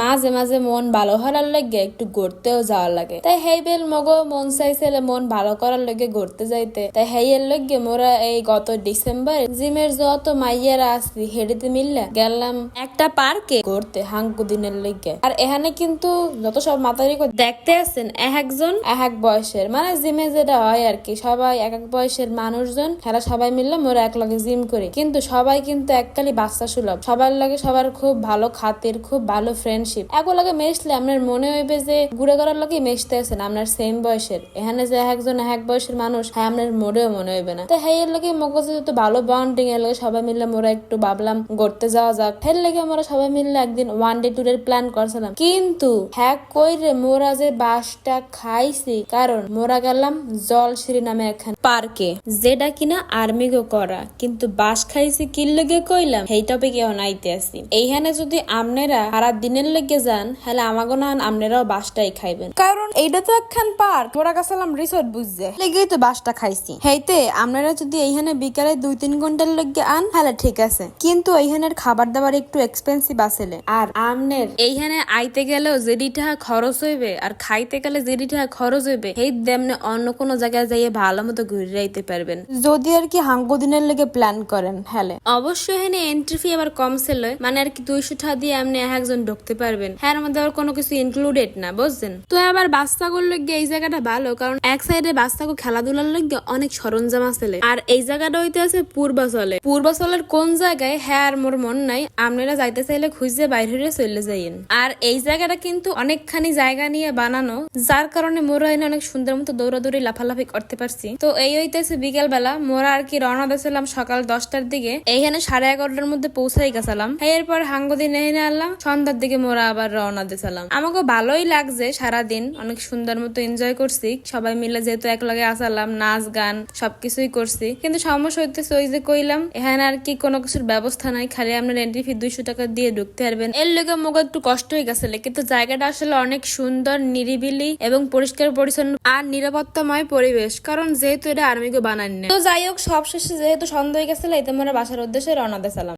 মাঝে মাঝে মন ভালো হওয়ার লাগে একটু ঘুরতেও যাওয়ার লাগে। তাই হেই বেল মগো, মন চাইছিল মন ভালো করার লাগে ঘুরতে যাইতে। তাই হেই এর লগে মোরা এই গত ডিসেম্বর জিমের যত মাইয়ারা আসছি হেডিতে মিললে গেলাম একটা পার্কে ঘুরতে হাঙ্কু দিনের লগে। আর এখানে কিন্তু যত সব মাতারি দেখতে আছেন, এক একজন এক এক বয়সের। মানে জিমে যেটা হয় আর কি, সবাই এক এক বয়সের মানুষজন খেলা সবাই মিললে মোরা এক লগে জিম করি। কিন্তু সবাই কিন্তু এককালি বাচ্চা সুলভ। সবার লাগে সবার খুব ভালো খাতির, খুব ভালো ফ্রেন্ডশিপ এক লগে মেশলে আপনার মনে হইবে যে ঘুরে ঘুরার লগে মেশতে আছেন, আপনার সেম বয়সের। এখানে যে একজন এক বয়সের মানুষ হ্যাঁ আপনার মোড়েও মনে হইবে না। তো হ্যাঁ এর লগে মগজে তো ভালো বন্ডিং এর লগে সবাই মিললে মোরা একটু ভাবলাম ঘুরতে যাওয়া যাক। হের লেগে আমরা সবাই মিললে একদিন ওয়ান ডে ট্যুরের প্ল্যান করছিলাম। কিন্তু হ্যাঁ কইরে মোরা যে বাসটা খাইছি, কারণ মোরা গেলাম জলশ্রী নামে একখান পার্কে, যেটা কিনা আর্মিগো করা। কিন্তু বাস খাইছি কি লেগে কইলাম সেই টপিকে নাইতে আসি। এইখানে যদি আপনারা সারা দিনের লেগে যান তাহলে আমাগো না আপনারাও বাসটাই খাইবেন। কারণ এইটা তো একখান পার্ক মোরা গেছিলাম রিসোর্ট বুঝছে। লেগেই তো বাসটা খাইছি। হেইতে আপনারা যদি এইখানে বিকালে দুই তিন ঘণ্টার লগে আন তাহলে ঠিক আছে। কিন্তু এইখানের খাবার দাবার একটু এক্সপেন্সিভ আসলে আর আমনের, এইখানে আইতে গেলেও যেডি টাকা খরচ হইবে, আর খাইতে গেলে যেডি টাকা খরচ হইবে সেই দেমনে অন্য কোনো জায়গায় যাইয়ে ভালো মতো ঘুরে আইতে পারবেন। যদি আর কি হাঙ্গো দিনের লেগে প্ল্যান করেন, হ্যালে। অবশ্যই এখানে এন্ট্রি ফি আবার কম ছিল মানে আর কি দুইশো টাকা দিয়ে আপনি একজন ঢুকতে পারবেন। হ্যাঁ মধ্যে আবার কোনো কিছু ইনক্লুডেড না, বুঝছেন? তো আবার বাচ্চাগুলোর লগে এই জায়গাটা ভালো, কারণ এক সাইডে বাচ্চাকে খেলাধুলার লগে অনেক সরঞ্জাম আছে আর এই জায়গাটা হইতে আছে পূর্বাচলে। পূর্বাচলের কোন জায়গায় হ্যাঁ মোর মন নাই, আপনারা যাইতে চাইলে খুঁজে বাইরে হয়ে চলে যাইয়েন। আর এই জায়গাটা কিন্তু অনেকখানি জায়গা নিয়ে বানানো, যার কারণে মোরা এনে অনেক সুন্দর মতো দৌড়াদৌড়ি লাফালাফি করতে পারছি। তো এই হইতেছে বিকেল বেলা মোরা আর কি রওনা দিয়েছিলাম সকাল দশটার দিকে। এইখানে সাড়ে এগারোটার মধ্যে পৌঁছাই গেছিলাম। এরপর হাঙ্গদি নেহে আনলাম সন্ধ্যার দিকে মোরা আবার রওনা দিয়েছিলাম আমাকে ভালোই লাগছে সারাদিন, অনেক সুন্দর মতো এনজয় করছি। সবাই মিলে যেহেতু এক লগে আসালাম, নাচ, গান, সবকিছুই করছি। কিন্তু সমস্যা হইতেছে ওই যে কইলাম, এখানে আর কি কোনো কিছুর ব্যবস্থা নাই, খালি আপনার এন্ট্রি ফি দুইশো টাকা দিয়ে ঢুকতে পারবেন। এর লেগে মোগো একটু কষ্ট হয়ে গেছে কিন্তু জায়গাটা আসলে অনেক সুন্দর, নিরিবিলি এবং পরিষ্কার পরিচ্ছন্ন আর নিরাপত্তাময় পরিবেশ, কারণ যেহেতু এটা আর্মিকে বানান তো যাই হোক, সবশেষে যেহেতু সন্দেহ গেছিল এতে আমরা বাসার উদ্দেশ্যে রওনা দিয়েছিলাম